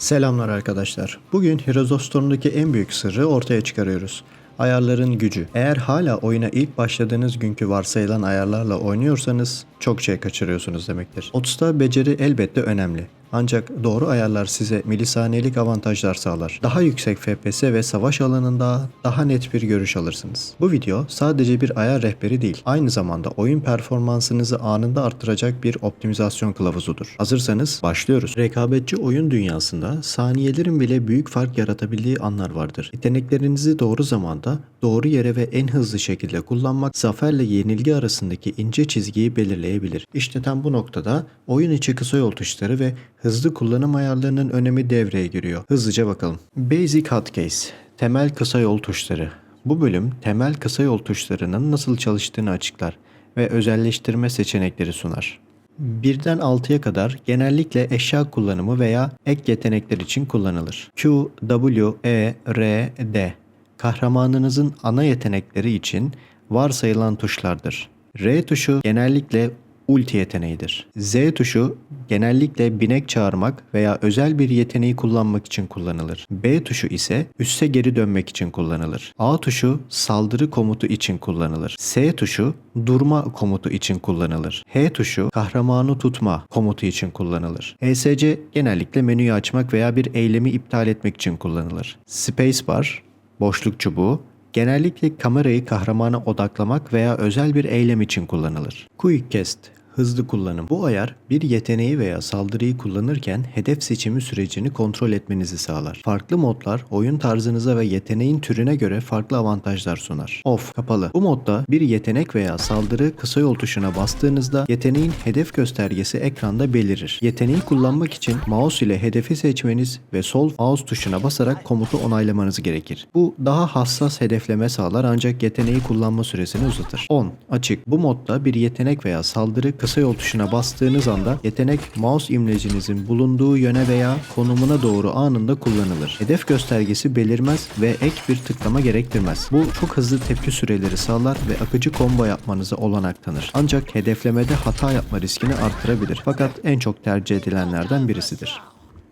Selamlar arkadaşlar. Bugün Heroes en büyük sırrı ortaya çıkarıyoruz. Ayarların gücü. Eğer hala oyuna ilk başladığınız günkü varsayılan ayarlarla oynuyorsanız çok şey kaçırıyorsunuz demektir. Ots'ta beceri elbette önemli. Ancak doğru ayarlar size milisaniyelik avantajlar sağlar. Daha yüksek FPS ve savaş alanında daha net bir görüş alırsınız. Bu video sadece bir ayar rehberi değil, aynı zamanda oyun performansınızı anında arttıracak bir optimizasyon kılavuzudur. Hazırsanız başlıyoruz. Rekabetçi oyun dünyasında saniyelerin bile büyük fark yaratabildiği anlar vardır. Yeteneklerinizi doğru zamanda, doğru yere ve en hızlı şekilde kullanmak zaferle yenilgi arasındaki ince çizgiyi belirleyebilir. İşte tam bu noktada oyun içi kısa yol tuşları ve hızlı kullanım ayarlarının önemi devreye giriyor. Hızlıca bakalım. Basic Hotkeys, temel kısa yol tuşları. Bu bölüm temel kısa yol tuşlarının nasıl çalıştığını açıklar ve özelleştirme seçenekleri sunar. Birden 6'ya kadar genellikle eşya kullanımı veya ek yetenekler için kullanılır. Q, W, E, R, D. Kahramanınızın ana yetenekleri için varsayılan tuşlardır. R tuşu genellikle ulti yeteneğidir. Z tuşu genellikle binek çağırmak veya özel bir yeteneği kullanmak için kullanılır. B tuşu ise üste geri dönmek için kullanılır. A tuşu saldırı komutu için kullanılır. S tuşu durma komutu için kullanılır. H tuşu kahramanı tutma komutu için kullanılır. ESC genellikle menüyü açmak veya bir eylemi iptal etmek için kullanılır. Spacebar, boşluk çubuğu, genellikle kamerayı kahramana odaklamak veya özel bir eylem için kullanılır. Quick Cast Hızlı kullanım. Bu ayar bir yeteneği veya saldırıyı kullanırken hedef seçimi sürecini kontrol etmenizi sağlar. Farklı modlar oyun tarzınıza ve yeteneğin türüne göre farklı avantajlar sunar. Off kapalı. Bu modda bir yetenek veya saldırı kısa yol tuşuna bastığınızda yeteneğin hedef göstergesi ekranda belirir. Yeteneği kullanmak için mouse ile hedefi seçmeniz ve sol mouse tuşuna basarak komutu onaylamanız gerekir. Bu daha hassas hedefleme sağlar ancak yeteneği kullanma süresini uzatır. 10. Açık. Bu modda bir yetenek veya saldırı kısa yol tuşuna bastığınız anda yetenek mouse imlecinizin bulunduğu yöne veya konumuna doğru anında kullanılır. Hedef göstergesi belirmez ve ek bir tıklama gerektirmez. Bu çok hızlı tepki süreleri sağlar ve akıcı combo yapmanıza olanak tanır. Ancak hedeflemede hata yapma riskini artırabilir. Fakat en çok tercih edilenlerden birisidir.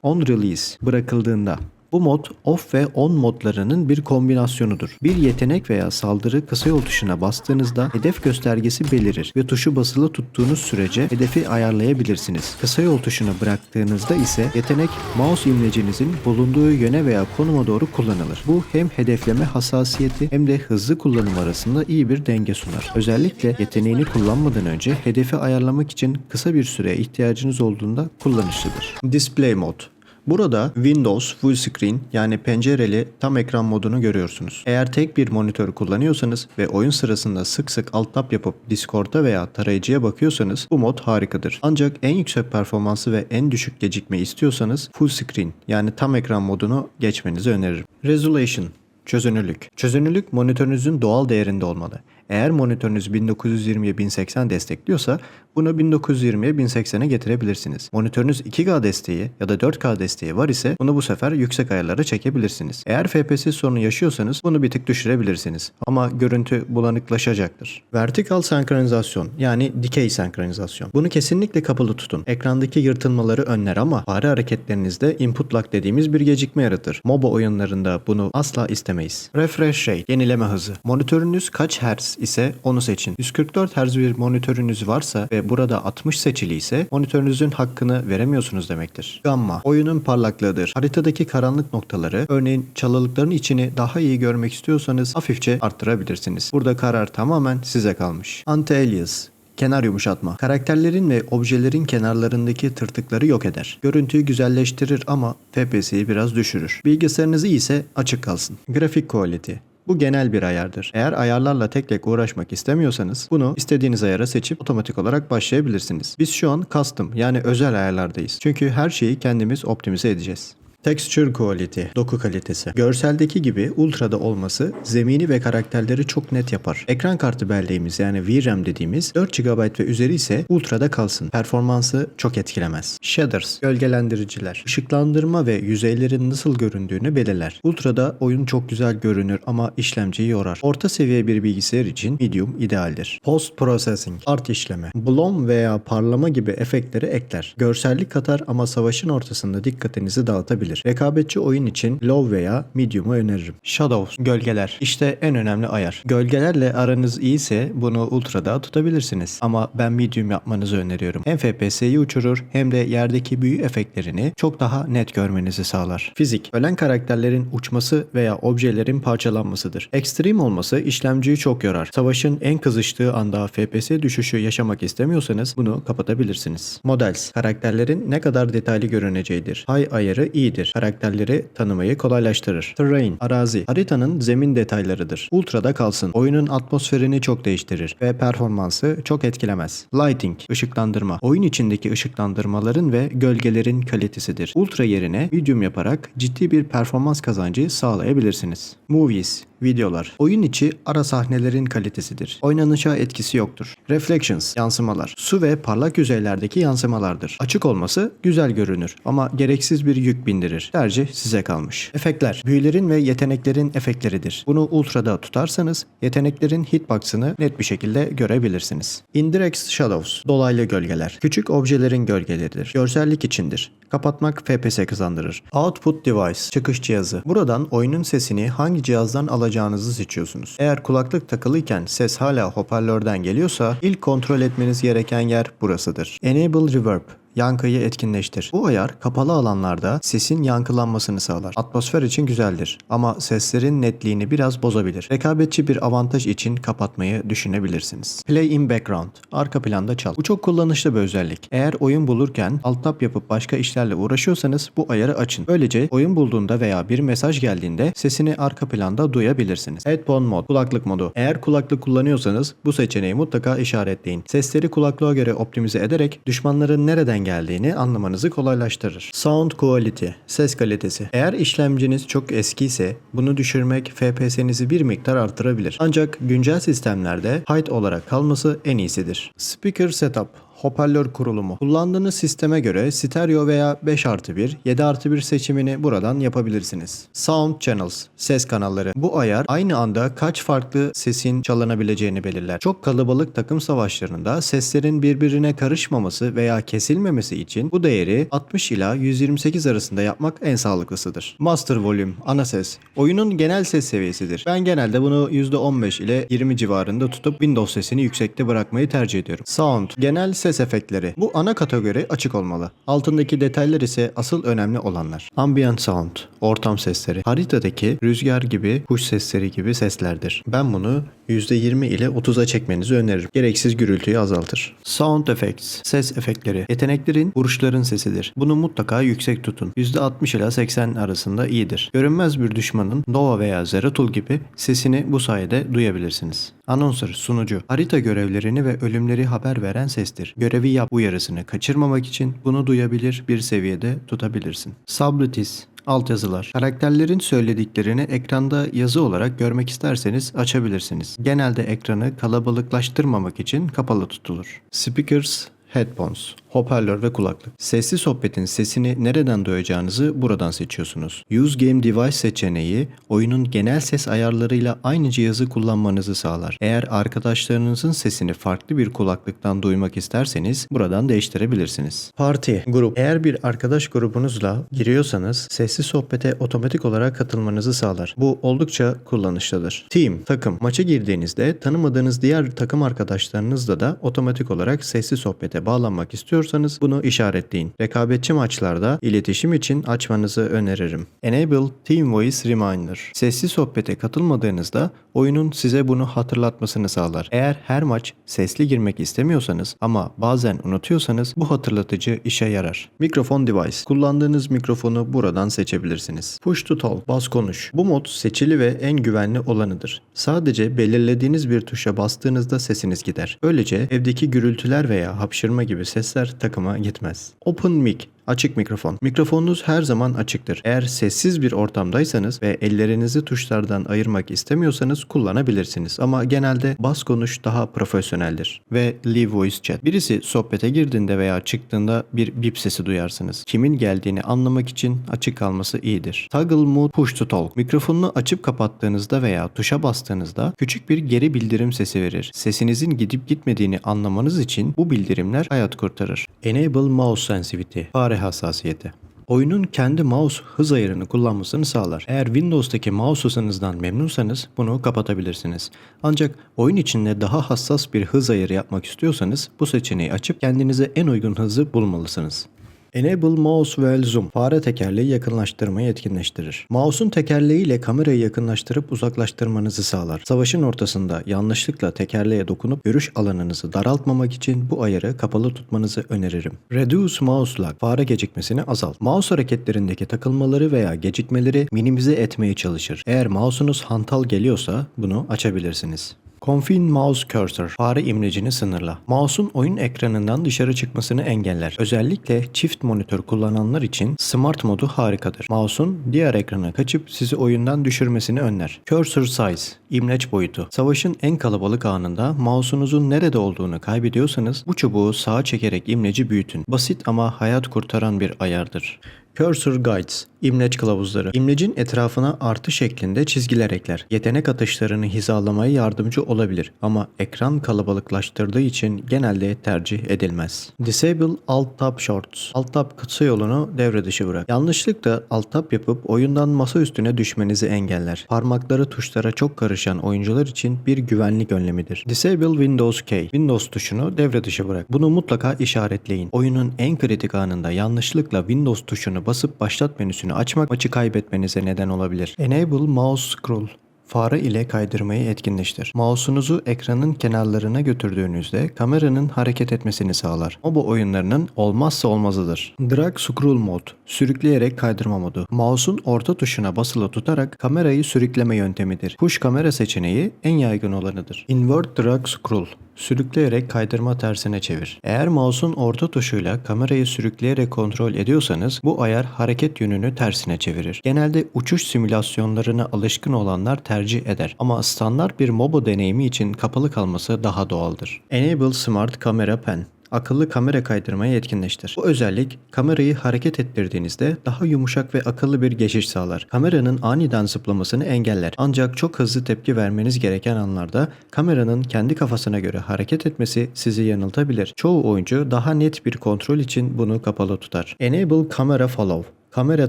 On release bırakıldığında bu mod off ve on modlarının bir kombinasyonudur. Bir yetenek veya saldırı kısa yol tuşuna bastığınızda hedef göstergesi belirir ve tuşu basılı tuttuğunuz sürece hedefi ayarlayabilirsiniz. Kısa yol tuşuna bıraktığınızda ise yetenek mouse imlecinizin bulunduğu yöne veya konuma doğru kullanılır. Bu hem hedefleme hassasiyeti hem de hızlı kullanım arasında iyi bir denge sunar. Özellikle yeteneğini kullanmadan önce hedefi ayarlamak için kısa bir süreye ihtiyacınız olduğunda kullanışlıdır. Display Mode Burada Windows Full Screen yani pencereli tam ekran modunu görüyorsunuz. Eğer tek bir monitör kullanıyorsanız ve oyun sırasında sık sık alt tab yapıp Discord'a veya tarayıcıya bakıyorsanız bu mod harikadır. Ancak en yüksek performansı ve en düşük gecikme istiyorsanız Full Screen yani tam ekran modunu geçmenizi öneririm. Resolution Çözünürlük. Çözünürlük monitörünüzün doğal değerinde olmalı. Eğer monitörünüz 1920'ye 1080 destekliyorsa bunu 1920'ye 1080'e getirebilirsiniz. Monitörünüz 2K desteği ya da 4K desteği var ise bunu bu sefer yüksek ayarlara çekebilirsiniz. Eğer FPS sorunu yaşıyorsanız bunu bir tık düşürebilirsiniz. Ama görüntü bulanıklaşacaktır. Vertikal senkronizasyon yani dikey senkronizasyon. Bunu kesinlikle kapalı tutun. Ekrandaki yırtılmaları önler ama fare hareketlerinizde input lag dediğimiz bir gecikme yaratır. MOBA oyunlarında bunu asla istemeyiz. Refresh rate, yenileme hızı. Monitörünüz kaç Hz ise onu seçin. 144 Hz bir monitörünüz varsa ve burada 60 seçili ise monitörünüzün hakkını veremiyorsunuz demektir. Gamma, oyunun parlaklığıdır. Haritadaki karanlık noktaları, örneğin çalılıkların içini daha iyi görmek istiyorsanız hafifçe arttırabilirsiniz. Burada karar tamamen size kalmış. Anti-alias, Kenar yumuşatma. Karakterlerin ve objelerin kenarlarındaki tırtıkları yok eder. Görüntüyü güzelleştirir ama FPS'yi biraz düşürür. Bilgisayarınız iyi ise açık kalsın. Grafik quality. Bu genel bir ayardır. Eğer ayarlarla tek tek uğraşmak istemiyorsanız bunu istediğiniz ayara seçip otomatik olarak başlayabilirsiniz. Biz şu an custom yani özel ayarlardayız. Çünkü her şeyi kendimiz optimize edeceğiz. Texture Quality, doku kalitesi. Görseldeki gibi ultra'da olması zemini ve karakterleri çok net yapar. Ekran kartı belleğimiz yani VRAM dediğimiz 4 GB ve üzeri ise ultra'da kalsın. Performansı çok etkilemez. Shaders, gölgelendiriciler. Işıklandırma ve yüzeylerin nasıl göründüğünü belirler. Ultra'da oyun çok güzel görünür ama işlemciyi yorar. Orta seviye bir bilgisayar için medium idealdir. Post Processing, art işleme. Bloom veya parlama gibi efektleri ekler. Görsellik katar ama savaşın ortasında dikkatinizi dağıtabilir. Olabilir. Rekabetçi oyun için low veya medium'u öneririm. Shadows, gölgeler. İşte en önemli ayar. Gölgelerle aranız iyiyse bunu ultra'da tutabilirsiniz. Ama ben medium yapmanızı öneriyorum. Hem FPS'yi uçurur hem de yerdeki büyü efektlerini çok daha net görmenizi sağlar. Fizik, ölen karakterlerin uçması veya objelerin parçalanmasıdır. Extreme olması işlemciyi çok yorar. Savaşın en kızıştığı anda FPS düşüşü yaşamak istemiyorsanız bunu kapatabilirsiniz. Models, karakterlerin ne kadar detaylı görüneceğidir. High ayarı iyidir. Karakterleri tanımayı kolaylaştırır. Terrain, arazi, haritanın zemin detaylarıdır. Ultra'da kalsın. Oyunun atmosferini çok değiştirir ve performansı çok etkilemez. Lighting, ışıklandırma. Oyun içindeki ışıklandırmaların ve gölgelerin kalitesidir. Ultra yerine medium yaparak ciddi bir performans kazancı sağlayabilirsiniz. Movies, videolar. Oyun içi ara sahnelerin kalitesidir. Oynanışa etkisi yoktur. Reflections, yansımalar. Su ve parlak yüzeylerdeki yansımalardır. Açık olması güzel görünür ama gereksiz bir yük bindirir. Tercih size kalmış. Efektler, büyülerin ve yeteneklerin efektleridir. Bunu ultrada tutarsanız yeteneklerin hitbox'ını net bir şekilde görebilirsiniz. Indirect Shadows, dolaylı gölgeler. Küçük objelerin gölgeleridir. Görsellik içindir. Kapatmak FPS kazandırır. Output Device, çıkış cihazı. Buradan oyunun sesini hangi cihazdan alacağınızı seçiyorsunuz. Eğer kulaklık takılıyken ses hala hoparlörden geliyorsa ilk kontrol etmeniz gereken yer burasıdır. Enable Reverb, yankıyı etkinleştir. Bu ayar kapalı alanlarda sesin yankılanmasını sağlar. Atmosfer için güzeldir ama seslerin netliğini biraz bozabilir. Rekabetçi bir avantaj için kapatmayı düşünebilirsiniz. Play in background, arka planda çal. Bu çok kullanışlı bir özellik. Eğer oyun bulurken alt tab yapıp başka işlerle uğraşıyorsanız bu ayarı açın. Böylece oyun bulduğunda veya bir mesaj geldiğinde sesini arka planda duyabilirsiniz. Headphone mod, kulaklık modu. Eğer kulaklık kullanıyorsanız bu seçeneği mutlaka işaretleyin. Sesleri kulaklığa göre optimize ederek düşmanların nereden geldiğini anlamanızı kolaylaştırır. Sound quality, ses kalitesi. Eğer işlemciniz çok eskiyse bunu düşürmek FPS'nizi bir miktar artırabilir. Ancak güncel sistemlerde height olarak kalması en iyisidir. Speaker setup, hoparlör kurulumu. Kullandığınız sisteme göre stereo veya 5 artı 1, 7 artı 1 seçimini buradan yapabilirsiniz. Sound Channels, ses kanalları. Bu ayar aynı anda kaç farklı sesin çalınabileceğini belirler. Çok kalabalık takım savaşlarında seslerin birbirine karışmaması veya kesilmemesi için bu değeri 60 ila 128 arasında yapmak en sağlıklısıdır. Master Volume, ana ses. Oyunun genel ses seviyesidir. Ben genelde bunu %15 ile 20 civarında tutup Windows sesini yüksekte bırakmayı tercih ediyorum. Sound, genel ses efektleri. Bu ana kategori açık olmalı. Altındaki detaylar ise asıl önemli olanlar. Ambient sound, ortam sesleri. Haritadaki rüzgar gibi, kuş sesleri gibi seslerdir. Ben bunu %20 ile 30'a çekmenizi öneririm. Gereksiz gürültüyü azaltır. Sound effects, ses efektleri. Yeteneklerin vuruşların sesidir. Bunu mutlaka yüksek tutun. %60 ila 80 arasında iyidir. Görünmez bir düşmanın Nova veya Zeratul gibi sesini bu sayede duyabilirsiniz. Announcer, sunucu. Harita görevlerini ve ölümleri haber veren sestir. Görevi yap uyarısını kaçırmamak için bunu duyabilir bir seviyede tutabilirsin. Subtitles, Altyazılar. Karakterlerin söylediklerini ekranda yazı olarak görmek isterseniz açabilirsiniz. Genelde ekranı kalabalıklaştırmamak için kapalı tutulur. Speakers, Headphones, hoparlör ve kulaklık. Sesli sohbetin sesini nereden duyacağınızı buradan seçiyorsunuz. Use Game Device seçeneği oyunun genel ses ayarlarıyla aynı cihazı kullanmanızı sağlar. Eğer arkadaşlarınızın sesini farklı bir kulaklıktan duymak isterseniz buradan değiştirebilirsiniz. Parti, grup. Eğer bir arkadaş grubunuzla giriyorsanız sesli sohbete otomatik olarak katılmanızı sağlar. Bu oldukça kullanışlıdır. Team, takım. Maça girdiğinizde tanımadığınız diğer takım arkadaşlarınızla da otomatik olarak sesli sohbete bağlanmak istiyorsanız bunu işaretleyin. Rekabetçi maçlarda iletişim için açmanızı öneririm. Enable Team Voice Reminder. Sesli sohbete katılmadığınızda oyunun size bunu hatırlatmasını sağlar. Eğer her maç sesli girmek istemiyorsanız ama bazen unutuyorsanız bu hatırlatıcı işe yarar. Mikrofon device. Kullandığınız mikrofonu buradan seçebilirsiniz. Push to talk. Bas konuş. Bu mod seçili ve en güvenli olanıdır. Sadece belirlediğiniz bir tuşa bastığınızda sesiniz gider. Böylece evdeki gürültüler veya hapşırma gibi sesler takıma gitmez. Open mic Açık mikrofon. Mikrofonunuz her zaman açıktır. Eğer sessiz bir ortamdaysanız ve ellerinizi tuşlardan ayırmak istemiyorsanız kullanabilirsiniz. Ama genelde bas konuş daha profesyoneldir. Ve leave voice chat. Birisi sohbete girdiğinde veya çıktığında bir bip sesi duyarsınız. Kimin geldiğini anlamak için açık kalması iyidir. Toggle mode push to talk. Mikrofonunu açıp kapattığınızda veya tuşa bastığınızda küçük bir geri bildirim sesi verir. Sesinizin gidip gitmediğini anlamanız için bu bildirimler hayat kurtarır. Enable mouse sensitivity. Fare hassasiyeti. Oyunun kendi mouse hız ayarını kullanmasını sağlar. Eğer Windows'taki mouse hızınızdan memnunsanız bunu kapatabilirsiniz. Ancak oyun içinde daha hassas bir hız ayarı yapmak istiyorsanız bu seçeneği açıp kendinize en uygun hızı bulmalısınız. Enable Mouse While Zoom fare tekerleği yakınlaştırmayı etkinleştirir. Mouse'un tekerleğiyle kamerayı yakınlaştırıp uzaklaştırmanızı sağlar. Savaşın ortasında yanlışlıkla tekerleğe dokunup görüş alanınızı daraltmamak için bu ayarı kapalı tutmanızı öneririm. Reduce Mouse Lag fare gecikmesini azalt. Mouse hareketlerindeki takılmaları veya gecikmeleri minimize etmeye çalışır. Eğer mouse'unuz hantal geliyorsa bunu açabilirsiniz. Confine Mouse Cursor fare imlecini sınırla. Mouse'un oyun ekranından dışarı çıkmasını engeller. Özellikle çift monitör kullananlar için Smart modu harikadır. Mouse'un diğer ekrana kaçıp sizi oyundan düşürmesini önler. Cursor Size imleç boyutu. Savaşın en kalabalık anında mouse'unuzun nerede olduğunu kaybediyorsanız bu çubuğu sağa çekerek imleci büyütün. Basit ama hayat kurtaran bir ayardır. Cursor Guides, imleç kılavuzları. İmlecin etrafına artı şeklinde çizgiler ekler. Yetenek atışlarını hizalamaya yardımcı olabilir ama ekran kalabalıklaştırdığı için genelde tercih edilmez. Disable Alt Tab Shorts. Alt Tab kısa yolunu devre dışı bırak. Yanlışlıkla Alt Tab yapıp oyundan masa üstüne düşmenizi engeller. Parmakları tuşlara çok karışan oyuncular için bir güvenlik önlemidir. Disable Windows Key. Windows tuşunu devre dışı bırak. Bunu mutlaka işaretleyin. Oyunun en kritik anında yanlışlıkla Windows tuşunu basıp başlat menüsünü açmak maçı kaybetmenize neden olabilir. Enable Mouse Scroll Fare ile kaydırmayı etkinleştir. Mouse'unuzu ekranın kenarlarına götürdüğünüzde kameranın hareket etmesini sağlar. O bu oyunlarının olmazsa olmazıdır. Drag Scroll Mod Sürükleyerek kaydırma modu. Mouse'un orta tuşuna basılı tutarak kamerayı sürükleme yöntemidir. Push kamera seçeneği en yaygın olanıdır. Invert Drag Scroll Sürükleyerek kaydırma tersine çevir. Eğer mouse'un orta tuşuyla kamerayı sürükleyerek kontrol ediyorsanız bu ayar hareket yönünü tersine çevirir. Genelde uçuş simülasyonlarına alışkın olanlar tercih eder ama standart bir MOBA deneyimi için kapalı kalması daha doğaldır. Enable Smart Camera Pen akıllı kamera kaydırmayı etkinleştir. Bu özellik kamerayı hareket ettirdiğinizde daha yumuşak ve akıllı bir geçiş sağlar. Kameranın aniden zıplamasını engeller. Ancak çok hızlı tepki vermeniz gereken anlarda kameranın kendi kafasına göre hareket etmesi sizi yanıltabilir. Çoğu oyuncu daha net bir kontrol için bunu kapalı tutar. Enable Camera Follow Kamera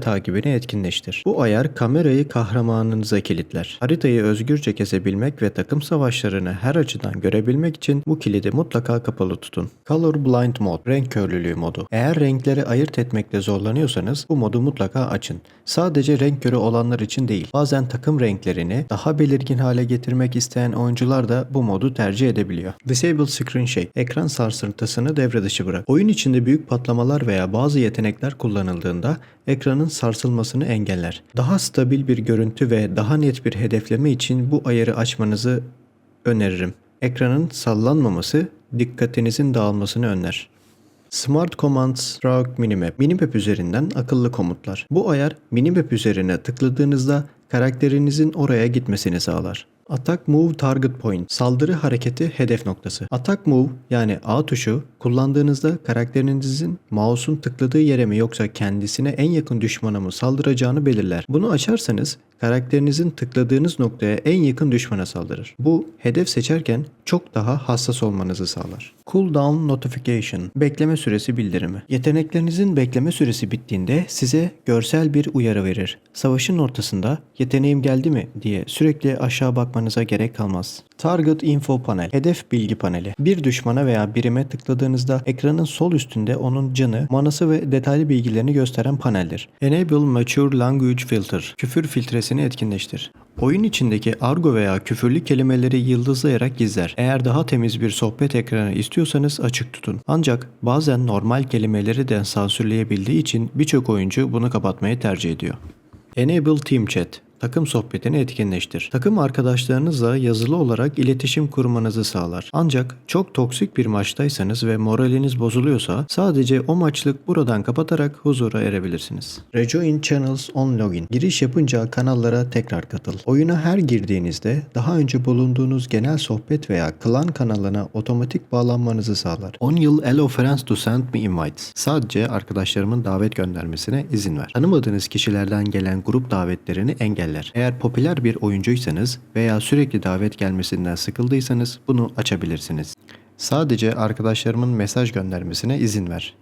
takibini etkinleştir. Bu ayar kamerayı kahramanınıza kilitler. Haritayı özgürce kesebilmek ve takım savaşlarını her açıdan görebilmek için bu kilidi mutlaka kapalı tutun. Color Blind Mode, renk körlülüğü modu. Eğer renkleri ayırt etmekte zorlanıyorsanız bu modu mutlaka açın. Sadece renk körü olanlar için değil. Bazen takım renklerini daha belirgin hale getirmek isteyen oyuncular da bu modu tercih edebiliyor. Disable Screen Shake, ekran sarsıntısını devre dışı bırak. Oyun içinde büyük patlamalar veya bazı yetenekler kullanıldığında ekranın sarsılmasını engeller. Daha stabil bir görüntü ve daha net bir hedefleme için bu ayarı açmanızı öneririm. Ekranın sallanmaması dikkatinizin dağılmasını önler. Smart Commands Rogue Minimap Minimap üzerinden akıllı komutlar. Bu ayar Minimap üzerine tıkladığınızda karakterinizin oraya gitmesini sağlar. Attack Move Target Point saldırı hareketi hedef noktası. Attack Move yani A tuşu kullandığınızda karakterinizin mouse'un tıkladığı yere mi yoksa kendisine en yakın düşmana mı saldıracağını belirler. Bunu açarsanız karakterinizin tıkladığınız noktaya en yakın düşmana saldırır. Bu hedef seçerken çok daha hassas olmanızı sağlar. Cooldown Notification bekleme süresi bildirimi. Yeteneklerinizin bekleme süresi bittiğinde size görsel bir uyarı verir. Savaşın ortasında yeteneğim geldi mi diye sürekli aşağı bakmanıza gerek kalmaz. Target Info Panel Hedef bilgi paneli. Bir düşmana veya birime tıkladığınızda ekranın sol üstünde onun canı, manası ve detaylı bilgilerini gösteren paneldir. Enable Mature Language Filter Küfür filtresini etkinleştir. Oyun içindeki argo veya küfürlü kelimeleri yıldızlayarak gizler. Eğer daha temiz bir sohbet ekranı istiyorsanız açık tutun. Ancak bazen normal kelimeleri de sansürleyebildiği için birçok oyuncu bunu kapatmayı tercih ediyor. Enable Team Chat Takım sohbetini etkinleştir. Takım arkadaşlarınızla yazılı olarak iletişim kurmanızı sağlar. Ancak çok toksik bir maçtaysanız ve moraliniz bozuluyorsa sadece o maçlık buradan kapatarak huzura erebilirsiniz. Rejoin Channels on Login Giriş yapınca kanallara tekrar katıl. Oyuna her girdiğinizde daha önce bulunduğunuz genel sohbet veya klan kanalına otomatik bağlanmanızı sağlar. 10 yıl allow friends to send me invites. Sadece arkadaşlarımın davet göndermesine izin ver. Tanımadığınız kişilerden gelen grup davetlerini engeller. Eğer popüler bir oyuncuysanız veya sürekli davet gelmesinden sıkıldıysanız bunu açabilirsiniz. Sadece arkadaşlarımın mesaj göndermesine izin ver.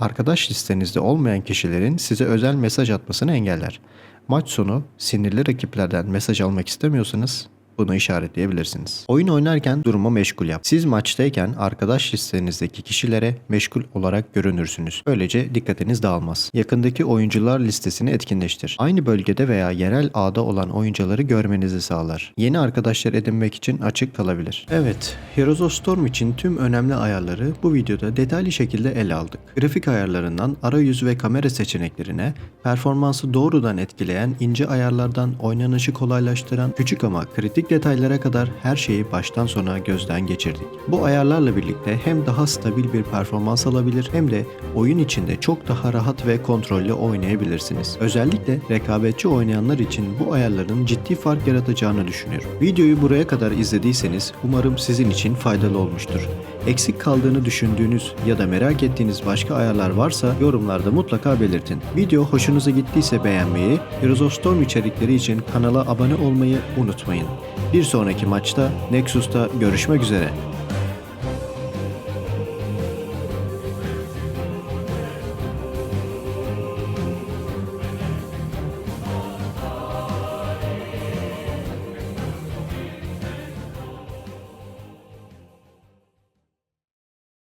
arkadaş listenizde olmayan kişilerin size özel mesaj atmasını engeller. Maç sonu sinirli rakiplerden mesaj almak istemiyorsanız bunu işaretleyebilirsiniz. Oyun oynarken durumu meşgul yap. Siz maçtayken arkadaş listenizdeki kişilere meşgul olarak görünürsünüz. Böylece dikkatiniz dağılmaz. Yakındaki oyuncular listesini etkinleştir. Aynı bölgede veya yerel ağda olan oyuncuları görmenizi sağlar. Yeni arkadaşlar edinmek için açık kalabilir. Evet, Heroes of Storm için tüm önemli ayarları bu videoda detaylı şekilde ele aldık. Grafik ayarlarından arayüz ve kamera seçeneklerine, performansı doğrudan etkileyen ince ayarlardan oynanışı kolaylaştıran küçük ama kritik detaylara kadar her şeyi baştan sona gözden geçirdik. Bu ayarlarla birlikte hem daha stabil bir performans alabilir hem de oyun içinde çok daha rahat ve kontrollü oynayabilirsiniz. Özellikle rekabetçi oynayanlar için bu ayarların ciddi fark yaratacağını düşünüyorum. Videoyu buraya kadar izlediyseniz umarım sizin için faydalı olmuştur. Eksik kaldığını düşündüğünüz ya da merak ettiğiniz başka ayarlar varsa yorumlarda mutlaka belirtin. Video hoşunuza gittiyse beğenmeyi, Heroes of Storm içerikleri için kanala abone olmayı unutmayın. Bir sonraki maçta Nexus'ta görüşmek üzere.